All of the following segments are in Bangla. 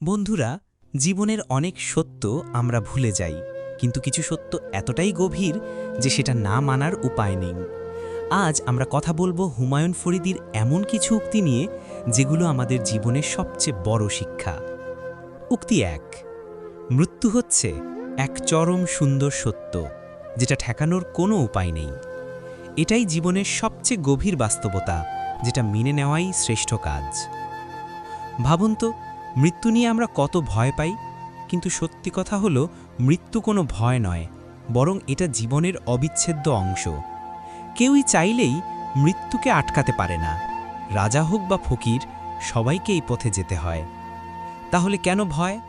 বন্ধুরা, জীবনের অনেক সত্য আমরা ভুলে যাই, কিন্তু কিছু সত্য এতটাই গভীর যে সেটা না মানার উপায় নেই। আজ আমরা কথা বলব হুমায়ুন ফরিদির এমন কিছু উক্তি নিয়ে, যেগুলো আমাদের জীবনের সবচেয়ে বড় শিক্ষা। উক্তি এক, মৃত্যু হচ্ছে এক চরম সুন্দর সত্য, যেটা ঠেকানোর কোনো উপায় নেই। এটাই জীবনের সবচেয়ে গভীর বাস্তবতা, যেটা মেনে নেওয়াই শ্রেষ্ঠ কাজ। ভাবুন তো মৃত্যু নিয়ে আমরা কত ভয় পাই, কিন্তু সত্যি কথা হলো, মৃত্যু কোনো ভয় নয়, বরং এটা জীবনের অবিচ্ছেদ্য অংশ। কেউই চাইলেই মৃত্যুকে আটকাতে পারে না। রাজা হোক বা ফকির, সবাইকে এই পথে যেতে হয়। তাহলে কেন ভয়?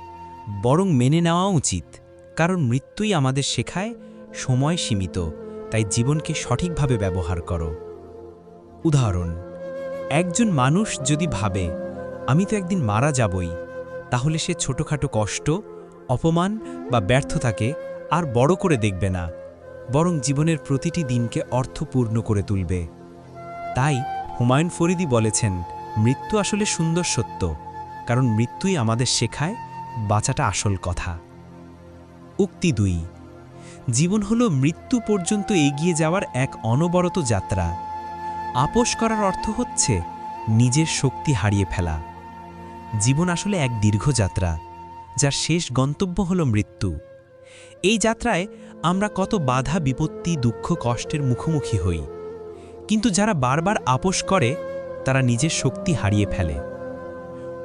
বরং মেনে নেওয়া উচিত, কারণ মৃত্যুই আমাদের শেখায়, সময় সীমিত, তাই জীবনকে সঠিকভাবে ব্যবহার করো। উদাহরণ, একজন মানুষ যদি ভাবে আমি তো একদিন মারা যাবই। তাহলে সে ছোটোখাটো কষ্ট, অপমান বা ব্যর্থতাকে আর বড় করে দেখবে না, বরং জীবনের প্রতিটি দিনকে অর্থপূর্ণ করে তুলবে। তাই হুমায়ুন ফরিদি বলেছেন, মৃত্যু আসলে সুন্দর সত্য, কারণ মৃত্যুই আমাদের শেখায় বাঁচাটা আসল কথা। উক্তি দুই, জীবন হলো মৃত্যু পর্যন্ত এগিয়ে যাওয়ার এক অনবরত যাত্রা। আপোষ করার অর্থ হচ্ছে নিজের শক্তি হারিয়ে ফেলা। জীবন আসলে এক দীর্ঘ যাত্রা, যার শেষ গন্তব্য হল মৃত্যু। এই যাত্রায় আমরা কত বাধা, বিপত্তি, দুঃখ, কষ্টের মুখোমুখি হই। কিন্তু যারা বারবার আপোষ করে, তারা নিজের শক্তি হারিয়ে ফেলে।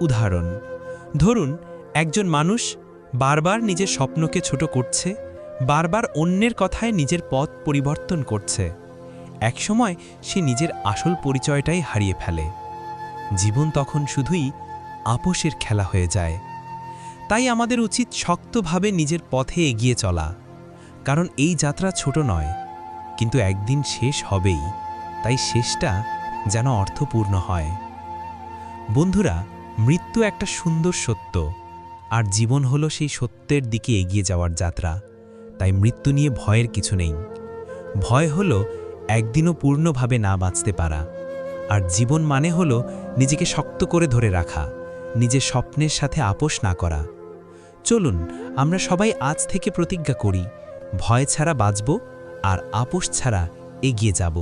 উদাহরণ, ধরুন, একজন মানুষ বারবার নিজের স্বপ্নকে ছোট করছে, বারবার অন্যের কথায় নিজের পথ পরিবর্তন করছে। একসময় সে নিজের আসল পরিচয়টাই হারিয়ে ফেলে। জীবন তখন শুধুই আপোষের খেলা হয়ে যায়। তাই আমাদের উচিত শক্তভাবে নিজের পথে এগিয়ে চলা। কারণ এই যাত্রা ছোট নয়, কিন্তু একদিন শেষ হবেই। তাই শেষটা যেন অর্থপূর্ণ হয়। বন্ধুরা, মৃত্যু একটা সুন্দর সত্য। আর জীবন হলো সেই সত্যের দিকে এগিয়ে যাওয়ার যাত্রা। তাই মৃত্যু নিয়ে ভয়ের কিছু নেই। ভয় হলো একদিনও পূর্ণভাবে না বাঁচতে পারা। আর জীবন মানে হলো নিজেকে শক্ত করে ধরে রাখা। নিজের স্বপ্নের সাথে আপোষ না করা। চলুন, আমরা সবাই আজ থেকে প্রতিজ্ঞা করি, ভয় ছাড়া বাঁচব আর আপোষ ছাড়া এগিয়ে যাব।